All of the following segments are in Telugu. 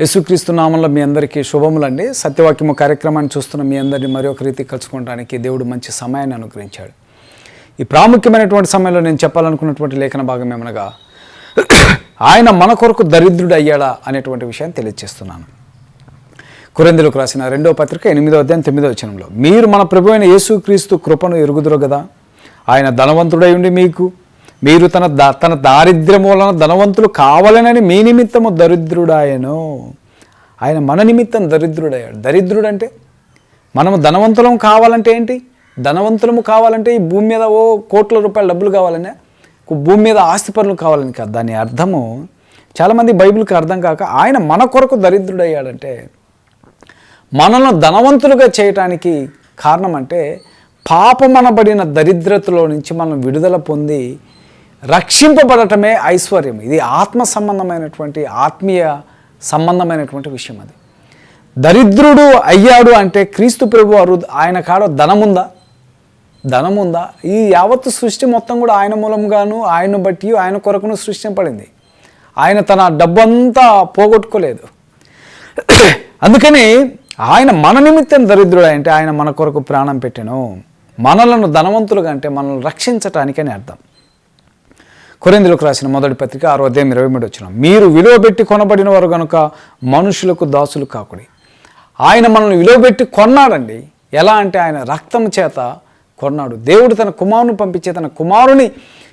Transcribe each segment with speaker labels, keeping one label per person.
Speaker 1: యేసుక్రీస్తు నామంలో మీ అందరికీ శుభములండి. సత్యవాక్యము కార్యక్రమాన్ని చూస్తున్న మీ అందరినీ మరి ఒక రీతి కలుసుకోవడానికి దేవుడు మంచి సమయాన్ని అనుగ్రహించాడు. ఈ ప్రాముఖ్యమైనటువంటి సమయంలో నేను చెప్పాలనుకున్నటువంటి లేఖన భాగం ఏమనగా ఆయన మన కొరకు దరిద్రుడు అయ్యాడా అనేటువంటి విషయాన్ని తెలియజేస్తున్నాను. కురందులకు రాసిన రెండో పత్రిక ఎనిమిదో అధ్యాయం తొమ్మిదో వచనంలో మీరు మన ప్రభు అయిన యేసుక్రీస్తు కృపను ఎరుగుదురు కదా ఆయన ధనవంతుడై ఉండి మీకు మీరు తన తన దారిద్ర్యం వలన ధనవంతులు కావాలనని మీ నిమిత్తము దరిద్రుడాయను. ఆయన మన నిమిత్తం దరిద్రుడయ్యాడు. దరిద్రుడు అంటే మనము ధనవంతులం కావాలంటే ఏంటి? ధనవంతులము కావాలంటే ఈ భూమి మీద ఓ కోట్ల రూపాయల డబ్బులు కావాలనే భూమి మీద ఆస్తి పనులు కావాలని కాదు. దాని అర్థము చాలామంది బైబిల్కి అర్థం కాక ఆయన మన కొరకు దరిద్రుడయ్యాడంటే మనల్ని ధనవంతులుగా చేయటానికి కారణం అంటే పాపమనబడిన దరిద్రతలో నుంచి మనం విడుదల పొంది రక్షింపబడటమే ఐశ్వర్యం. ఇది ఆత్మ సంబంధమైనటువంటి ఆత్మీయ సంబంధమైనటువంటి విషయం అది. దరిద్రుడు అయ్యాడు అంటే క్రీస్తు ప్రభు వారు ఆయన కాడ ధనముందా? ధనముందా? ఈ యావత్తు సృష్టి మొత్తం కూడా ఆయన మూలంగాను ఆయన బట్టి ఆయన కొరకును సృష్టింపబడింది. ఆయన తన డబ్బంతా పోగొట్టుకోలేదు. అందుకని ఆయన మన నిమిత్తం దరిద్రుడు అంటే ఆయన మన కొరకు ప్రాణం పెట్టాను. మనలను ధనవంతులుగా అంటే మనల్ని రక్షించటానికి అని అర్థం. కొరిందులకు రాసిన మొదటి పత్రిక ఆరో అధ్యాయం ఇరవై మూడు వచ్చిన మీరు విలువ పెట్టి కొనబడిన వారు కనుక మనుషులకు దాసులు కాకుడి. ఆయన మనల్ని విలువ పెట్టి కొన్నాడండి. ఎలా అంటే ఆయన రక్తం చేత కొన్నాడు. దేవుడు తన కుమారుని పంపించే తన కుమారుని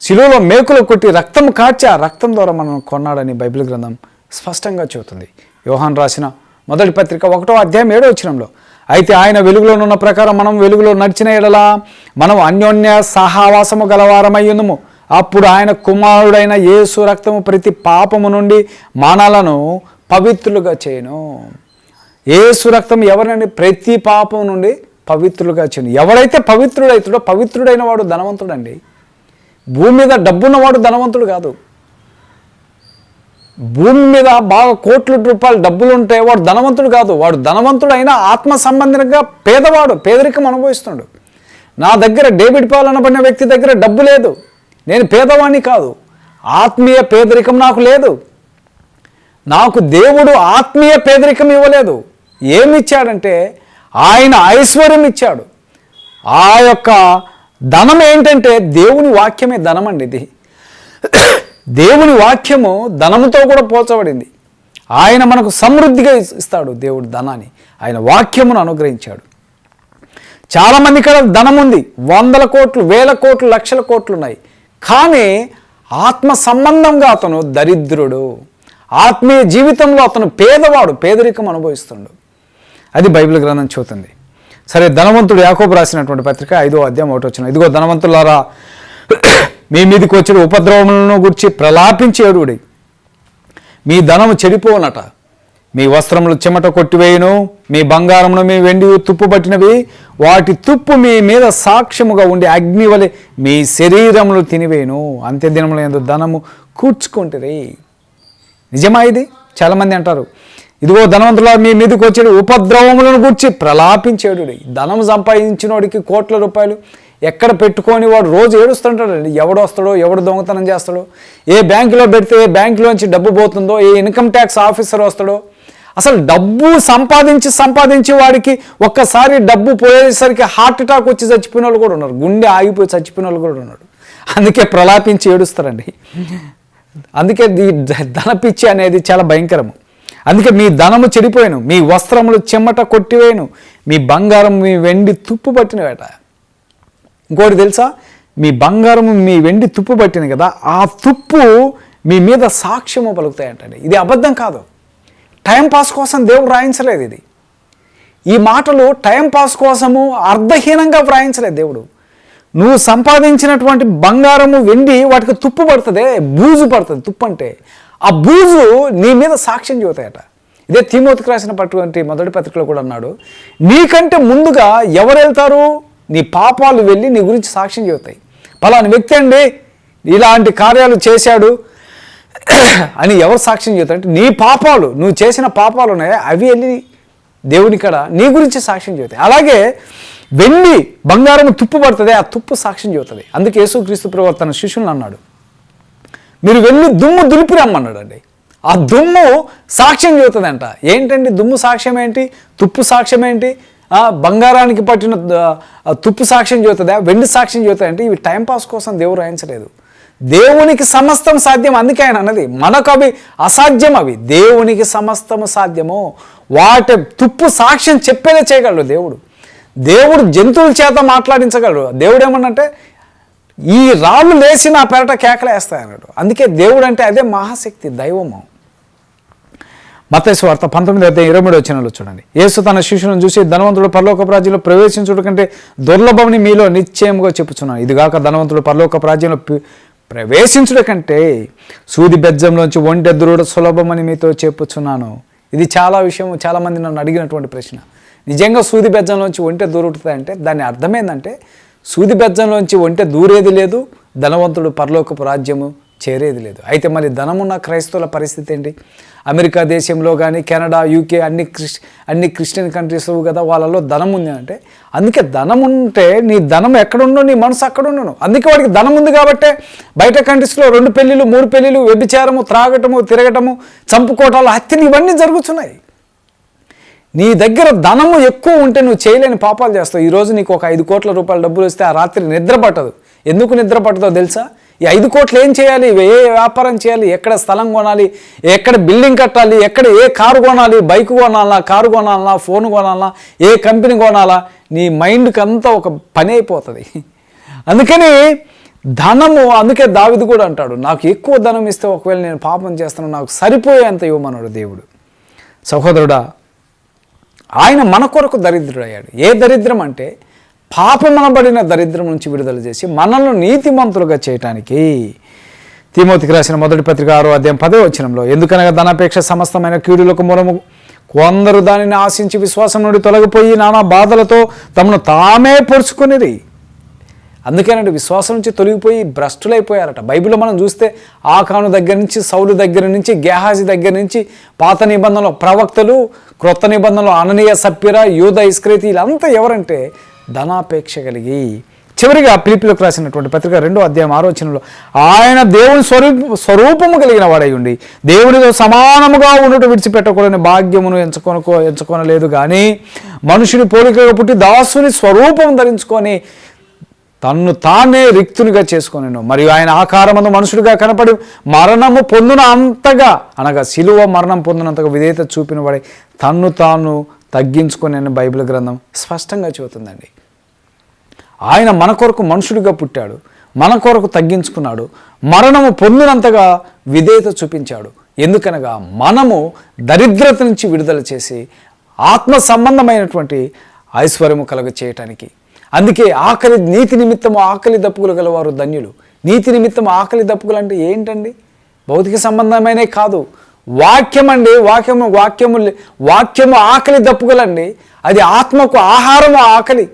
Speaker 1: శిలువలో మేకులు కొట్టి రక్తం కాచి ఆ రక్తం ద్వారా మనం కొన్నాడని బైబిల్ గ్రంథం స్పష్టంగా చెబుతుంది. యోహాన్ రాసిన మొదటి పత్రిక ఒకటో అధ్యాయం ఏడో వచ్చినంలో అయితే ఆయన వెలుగులో ఉన్న ప్రకారం మనం వెలుగులో నడిచిన ఎడలా మనం అన్యోన్య సహావాసము గలవారమయ్యుందుము అప్పుడు ఆయన కుమారుడైన యేసు రక్తము ప్రతి పాపము నుండి మానాలను పవిత్రులుగా చేయను. యేసు రక్తం ఎవరినండి ప్రతి పాపం నుండి పవిత్రులుగా చేయను. ఎవడైతే పవిత్రుడైతుడో పవిత్రుడైన వాడు ధనవంతుడండి. భూమి మీద డబ్బున్నవాడు ధనవంతుడు కాదు. భూమి మీద బాగా కోట్ల రూపాయలు డబ్బులు ఉంటే వాడు ధనవంతుడు కాదు. వాడు ధనవంతుడు అయినా ఆత్మ సంబంధంగా పేదవాడు పేదరికం అనుభవిస్తున్నాడు నా దగ్గర డేవిడ్ పాల్ అనబడిన వ్యక్తి దగ్గర డబ్బు లేదు. నేను పేదవాణ్ణి కాదు. ఆత్మీయ పేదరికం నాకు లేదు. నాకు దేవుడు ఆత్మీయ పేదరికం ఇవ్వలేదు. ఏమి ఇచ్చాడంటే ఆయన ఐశ్వర్యం ఇచ్చాడు. ఆ యొక్క ధనం ఏంటంటే దేవుని వాక్యమే ధనం అండి ఇది. దేవుని వాక్యము ధనముతో కూడా పోల్చబడింది. ఆయన మనకు సమృద్ధిగా ఇస్తాడు దేవుడు ధనాన్ని. ఆయన వాక్యమును అనుగ్రహించాడు. చాలామంది ఇక్కడ ధనం ఉంది వందల కోట్లు వేల కోట్లు లక్షల కోట్లు ఉన్నాయి. కానీ ఆత్మ సంబంధంగా అతను దరిద్రుడు. ఆత్మీయ జీవితంలో అతను పేదవాడు పేదరికం అనుభవిస్తుండు. అది బైబిల్ గ్రంథం చూతుంది సరే ధనవంతుడు యాకోబు రాసినటువంటి పత్రిక ఐదో అధ్యాయం ఒకటి వచ్చిన ఇదిగో ధనవంతులారా మీ మీదకి వచ్చిన ఉపద్రవములను గురించి ప్రలాపించేడుడి మీ ధనము చెడిపోనట మీ వస్త్రములు చెమట కొట్టివేయును మీ బంగారమును మీ వెండి తుప్పు పట్టినవి వాటి తుప్పు మీ మీద సాక్ష్యముగా ఉండి అగ్ని వలె మీ శరీరములు తినివేయును. అంత్య దినముల ఎందు ధనము కూర్చుకుంటుంది నిజమా ఇది? చాలామంది అంటారు ఇదిగో ధనవంతుల మీ మీదకి వచ్చేది ఉపద్రవములను గుర్చి ప్రలాపించేడు ధనం సంపాదించినోడికి కోట్ల రూపాయలు ఎక్కడ పెట్టుకొని వాడు రోజు ఏడుస్తుంటాడండి ఎవడు వస్తాడో ఎవడు దొంగతనం చేస్తాడో? ఏ బ్యాంకులో పెడితే ఏ బ్యాంకులోంచి డబ్బు పోతుందో? ఏ ఇన్కమ్ ట్యాక్స్ ఆఫీసర్ వస్తాడో? అసలు డబ్బు సంపాదించి సంపాదించి వాడికి ఒక్కసారి డబ్బు పోయేసరికి హార్ట్ అటాక్ వచ్చి చచ్చిపోయిన వాళ్ళు కూడా ఉన్నారు. గుండె ఆగిపోయి చచ్చిపోయిన వాళ్ళు కూడా ఉన్నారు. అందుకే ప్రలాపించి ఏడుస్తారండి. అందుకే ఈ ధనపిచ్చి అనేది చాలా భయంకరము. అందుకే మీ ధనము చెడిపోయాను. మీ వస్త్రములు చెమ్మట కొట్టివేయను. మీ బంగారం మీ వెండి తుప్పు పట్టినవేట. ఇంకోటి తెలుసా? మీ బంగారం మీ వెండి తుప్పు పట్టింది కదా ఆ తుప్పు మీ మీద సాక్ష్యము పలుకుతాయంటండి. ఇది అబద్ధం కాదు. టైంపాస్ కోసం దేవుడు రాయించలేదు ఇది. ఈ మాటలు టైంపాస్ కోసము అర్థహీనంగా వ్రాయించలేదు దేవుడు. నువ్వు సంపాదించినటువంటి బంగారము వెండి వాటికి తుప్పు పడుతుంది బూజు పడుతుంది తుప్పు అంటే ఆ బూజు నీ మీద సాక్ష్యం చూతాయట ఇదే తిమోతికి రాసినటువంటి మొదటి పత్రికలో కూడా అన్నాడు నీకంటే ముందుగా ఎవరు వెళ్తారు? నీ పాపాలు వెళ్ళి నీ గురించి సాక్ష్యం చెబుతాయి. పలాని వ్యక్తి అండి ఇలాంటి కార్యాలు చేశాడు అని ఎవరు సాక్ష్యం చెబుతారు నీ పాపాలు నువ్వు చేసిన పాపాలు ఉన్నాయి? అవి వెళ్ళి దేవుని కాడ నీ గురించి సాక్ష్యం చెబుతాయి. అలాగే వెండి బంగారం తుప్పు పడుతుంది ఆ తుప్పు సాక్ష్యం చెబుతుంది. అందుకే యేసుక్రీస్తు ప్రవర్తన తన శిష్యులను అన్నాడు మీరు వెళ్ళి దుమ్ము దులిపి రమ్మన్నాడండి. ఆ దుమ్ము సాక్ష్యం చెబుతుందంట. ఏంటండి దుమ్ము సాక్ష్యం ఏంటి? తుప్పు సాక్ష్యం ఏంటి? ఆ, బంగారానికి పట్టిన తుప్పు సాక్ష్యం చెబుతుందా? వెండి సాక్ష్యం చెబుతుంది? అంటే ఇవి టైంపాస్ కోసం దేవుడు రాయించలేదు. దేవునికి సమస్తం సాధ్యం అందుకే ఆయన అన్నది. మనకు అవి అసాధ్యం అవి. దేవునికి సమస్తము సాధ్యము. వాటి తుప్పు సాక్ష్యం చెప్పేదే చేయగలడు దేవుడు. దేవుడు జంతువుల చేత మాట్లాడించగలడు. దేవుడు ఏమన్నంటే ఈ రాళ్ళు లేచి నా పెరట కేకలేస్తాయన్నాడు. అందుకే దేవుడు అంటే అదే మహాశక్తి దైవము. మత్తయి వార్త పంతొమ్మిది అయితే ఇరవై మూడు వచ్చినలో చూడండి. యేసు తన శిష్యులను చూసి ధనవంతుడు పరలోక ప్రాజ్యంలో ప్రవేశించుడు కంటే దుర్లభమని మీలో నిశ్చయముగా చెప్పుచున్నాను. ఇదిగాక ధనవంతుడు పరలోక ప్రాజ్యంలో పి- ప్రవేశించుట కంటే సూది బెజ్జంలోంచి ఒంటెద్దురుడు సులభమని మీతో చెప్పుచున్నాను. ఇది చాలా విషయం చాలామంది నన్ను అడిగినటువంటి ప్రశ్న. నిజంగా సూది బెజ్జంలోంచి ఒంటె దూరుతుందంటే దాని అర్థం ఏంటంటే సూది బెజ్జంలోంచి ఒంటె దూరేది లేదు ధనవంతుడు పరలోకపు రాజ్యము చేరేది లేదు. అయితే మరి ధనమున్న క్రైస్తవుల పరిస్థితి ఏంటి? అమెరికా దేశంలో కానీ కెనడా యూకే అన్ని క్రిస్ అన్ని క్రిస్టియన్ కంట్రీస్ కదా వాళ్ళలో ధనం ఉంది అంటే అందుకే ధనం ఉంటే నీ ధనం ఎక్కడుండో నీ మనసు అక్కడ ఉండను అందుకే వాడికి ధనం ఉంది కాబట్టే బయట కంట్రీస్లో రెండు పెళ్ళిళ్ళు మూడు పెళ్ళిళ్ళు వ్యభిచారము త్రాగటము తిరగటము చంపుకోవటాలు హత్యలు ఇవన్నీ జరుగుతున్నాయి. నీ దగ్గర ధనము ఎక్కువ ఉంటే నువ్వు చేయలేని పాపాలు చేస్తావు. ఈరోజు నీకు ఒక ఐదు కోట్ల రూపాయల డబ్బులు వస్తే ఆ రాత్రి నిద్ర పట్టదు. ఎందుకు నిద్ర పట్టదో తెలుసా? ఈ ఐదు కోట్లు ఏం చేయాలి? ఏ వ్యాపారం చేయాలి? ఎక్కడ స్థలం కొనాలి? ఎక్కడ బిల్డింగ్ కట్టాలి? ఎక్కడ ఏ కారు కొనాలి? బైక్ కొనాలా? కారు కొనాలా? ఫోన్ కొనాలా? ఏ కంపెనీ కొనాలా? నీ మైండ్కి అంతా ఒక పని అయిపోతుంది. అందుకని ధనము అందుకే దావిది కూడా అంటాడు నాకు ఎక్కువ ధనం ఇస్తే ఒకవేళ నేను పాపం చేస్తాను నాకు సరిపోయేంత ఇవ్వమన్నాడు దేవుడు. సహోదరుడా ఆయన మన కొరకు దరిద్రుడయ్యాడు. ఏ దరిద్రం అంటే పాపమనబడిన దరిద్రం నుంచి విడుదల చేసి మనల్ని నీతిమంతులుగా చేయటానికి తిమోతికి రాసిన మొదటి పత్రిక ఆరో అధ్యాయం పదే వచనంలో ఎందుకనగా ధనాపేక్ష సమస్తమైన కీడులకు మూలము కొందరు దానిని ఆశించి విశ్వాసం నుండి తొలగిపోయి నానా బాధలతో తమను తామే పొడుచుకునిరి అందుకేనండి విశ్వాసం నుంచి తొలగిపోయి భ్రష్టులైపోయారట. బైబిల్లో మనం చూస్తే ఆకాను దగ్గర నుంచి సౌలు దగ్గర నుంచి గేహాజీ దగ్గర నుంచి పాత నిబంధనలు ప్రవక్తలు క్రొత్త నిబంధనలు అననీయ సప్పిర యూద ఇస్క్రేతి వీళ్ళంతా ఎవరంటే ధనాపేక్ష కలిగి చివరిగా పిలిపిలకు రాసినటువంటి పత్రిక రెండో అధ్యాయం ఆలోచనలో ఆయన దేవుని స్వరూప స్వరూపము కలిగిన వాడై ఉండి దేవునితో సమానముగా ఉండటం విడిచిపెట్టకూడని భాగ్యమును ఎంచుకొనుకో ఎంచుకొనలేదు కానీ మనుషుని పోలికగా పుట్టి దాసుని స్వరూపం ధరించుకొని తన్ను తానే రిక్తునిగా చేసుకొనిను. మరియు ఆయన ఆకారమందు మనుషుడిగా కనపడి మరణము పొందిన అంతగా అనగా శిలువ మరణం పొందినంతగా విధేయత చూపినవాడే తన్ను తాను తగ్గించుకొని బైబిల్ గ్రంథం స్పష్టంగా చెబుతుందండి. ఆయన మన కొరకు మనుషుడిగా పుట్టాడు మన కొరకు తగ్గించుకున్నాడు మరణము పొందినంతగా విధేయత చూపించాడు. ఎందుకనగా మనము దరిద్రత నుంచి విడుదల చేసి ఆత్మ సంబంధమైనటువంటి ఐశ్వర్యము కలుగ చేయటానికి అందుకే ఆకలి నీతి నిమిత్తము ఆకలి దప్పుకులు గలవారు ధన్యులు. నీతి నిమిత్తం ఆకలి దప్పుకులు అంటే ఏంటండి? భౌతిక సంబంధమైనవి కాదు. వాక్యం అండి వాక్యము వాక్యము వాక్యము ఆకలి దప్పుగలండి. అది ఆత్మకు ఆహారము ఆకలి.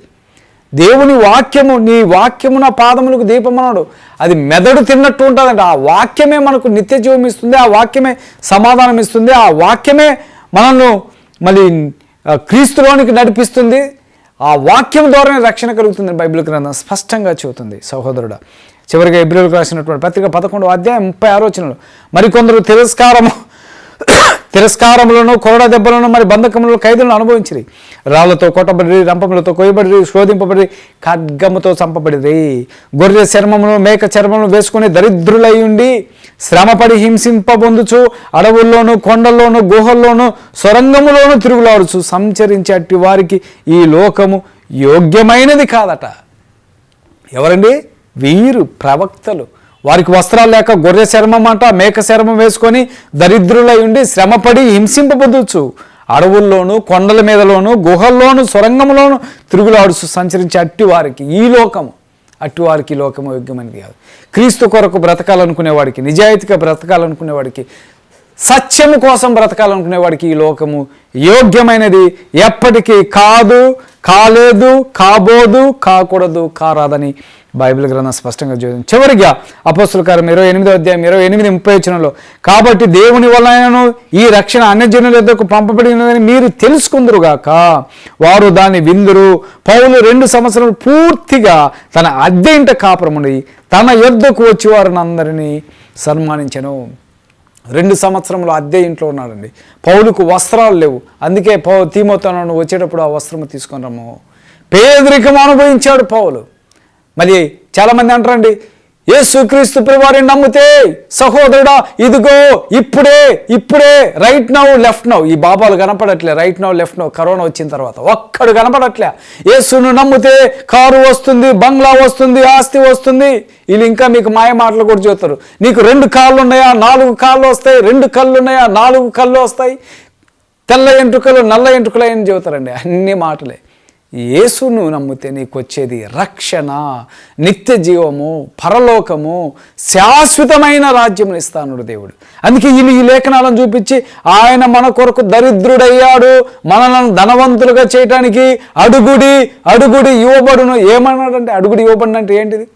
Speaker 1: దేవుని వాక్యము నీ వాక్యము నా పాదములకు దీపమన్నాడు అది మెదడు తిన్నట్టు ఉంటుందండి. ఆ వాక్యమే మనకు నిత్య జీవం ఇస్తుంది ఆ వాక్యమే సమాధానం ఇస్తుంది ఆ వాక్యమే మనల్ని మళ్ళీ క్రీస్తులోనికి నడిపిస్తుంది. ఆ వాక్యం ద్వారానే రక్షణ కలుగుతుంది బైబిల్ గ్రంథం స్పష్టంగా చెబుతుంది. సహోదరుడు చివరిగా ఎబ్రిల్కి రాసినటువంటి పత్రిక పదకొండు అధ్యాయం ముప్పై ఆలోచనలు మరికొందరు తిరస్కారము తిరస్కారములను కొరడ దెబ్బలను మరి బంధకములను ఖైదులను అనుభవించిరి. రాళ్ళతో కొట్టబడి రంపములతో కొయ్యబడి శోధింపబడి ఖడ్గముతో చంపబడిరి. గొర్రె చర్మమును మేక చర్మమును వేసుకుని దరిద్రులై ఉండి శ్రమపడి హింసింపబొందుచు అడవుల్లోను కొండల్లోను గుహల్లోను సొరంగములోను తిరుగులాడుచు సంచరించే అట్టి వారికి ఈ లోకము యోగ్యమైనది కాదట. ఎవరండి? వీరు ప్రవక్తలు. వారికి వస్త్రాలు లేక గొర్రె చర్మం అంట మేక చర్మం వేసుకొని దరిద్రులై ఉండి శ్రమపడి హింసింపబొద్దుచు అడవుల్లోను కొండల మీదలోను గుహల్లోను సొరంగంలోను తిరుగులాడుచు సంచరించే అట్టి వారికి ఈ లోకము అట్టి వారికి లోకము యోగ్యమైనది కాదు. క్రీస్తు కొరకు బ్రతకాలనుకునేవాడికి నిజాయితీగా బ్రతకాలనుకునేవాడికి సత్యము కోసం బ్రతకాలనుకునేవాడికి ఈ లోకము యోగ్యమైనది. ఎప్పటికీ కాదు కాలేదు కాబోదు కాకూడదు కారాదని బైబిల్ గ్రంథం స్పష్టంగా చూద్దాం చివరిగా అపోస్తుల కారం ఇరవై ఎనిమిదో అధ్యాయం ఇరవై ఎనిమిది ముప్పై వచ్చినలో కాబట్టి దేవుని వలనను ఈ రక్షణ అన్యజనుల యొద్దకు పంపబడినదని మీరు తెలుసుకుందరుగాక. వారు దాన్ని విందురు. పౌలు రెండు సంవత్సరాలు పూర్తిగా తన అద్దె ఇంట కాపురముడి తన యొద్దకు వచ్చి వారిని అందరినీ సన్మానించను. రెండు సంవత్సరంలో అద్దె ఇంట్లో ఉన్నాడండి. పౌలుకు వస్త్రాలు లేవు. అందుకే పౌ తీమోతనను వచ్చేటప్పుడు ఆ వస్త్రము తీసుకొని రమ్ము. పేదరికం అనుభవించాడు పౌలు. మరి చాలామంది అంటారండి యేసుక్రీస్తు వారిని నమ్మితే సహోదరుడా ఇదిగో ఇప్పుడే ఇప్పుడే రైట్ నౌ లెఫ్ట్ నౌ ఈ బాబాలు కనపడట్లే right now left now corona వచ్చిన తర్వాత ఒక్కడు కనపడట్లే. యేసును నమ్మితే కారు వస్తుంది బంగ్లా వస్తుంది ఆస్తి వస్తుంది. వీళ్ళు ఇంకా మీకు మాయ మాటలు కూడా చూస్తారు నీకు రెండు కాళ్ళు ఉన్నాయా? నాలుగు కాళ్ళు వస్తాయి. రెండు కళ్ళు ఉన్నాయా? నాలుగు కళ్ళు వస్తాయి. తెల్ల ఎంట్రుకలు నల్ల ఎంట్రుకలు అని చెబుతారండి. అన్ని మాటలే. యేసును నమ్మితే నీకు వచ్చేది రక్షణ నిత్య జీవము పరలోకము శాశ్వతమైన రాజ్యం ఇస్తానుడు దేవుడు. అందుకే వీళ్ళు ఈ లేఖనాలను చూపించి ఆయన మన కొరకు దరిద్రుడయ్యాడు మనలను ధనవంతులుగా చేయటానికి అడుగుడి అడుగుడి ఇవ్వబడును. ఏమన్నాడంటే అడుగుడి ఇవ్వబడిన అంటే ఏంటిది?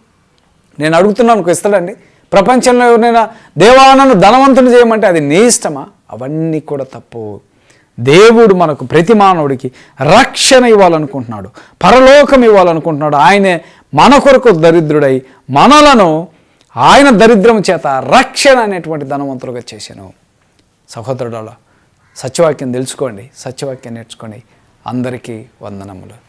Speaker 1: నేను అడుగుతున్నాను ఇస్తాడండి. ప్రపంచంలో ఎవరైనా దేవానను ధనవంతుని చేయమంటే అది నీ ఇష్టమా? అవన్నీ కూడా తప్పు. దేవుడు మనకు ప్రతి మానవుడికి రక్షణ ఇవ్వాలనుకుంటున్నాడు పరలోకం ఇవ్వాలనుకుంటున్నాడు. ఆయనే మన కొరకు దరిద్రుడై మనలను ఆయన దరిద్రం చేత రక్షణ అనేటువంటి ధనవంతులుగా చేశాను. సహోదరుడాల సత్యవాక్యం తెలుసుకోండి సత్యవాక్యం నేర్చుకోండి. అందరికీ వందనములు.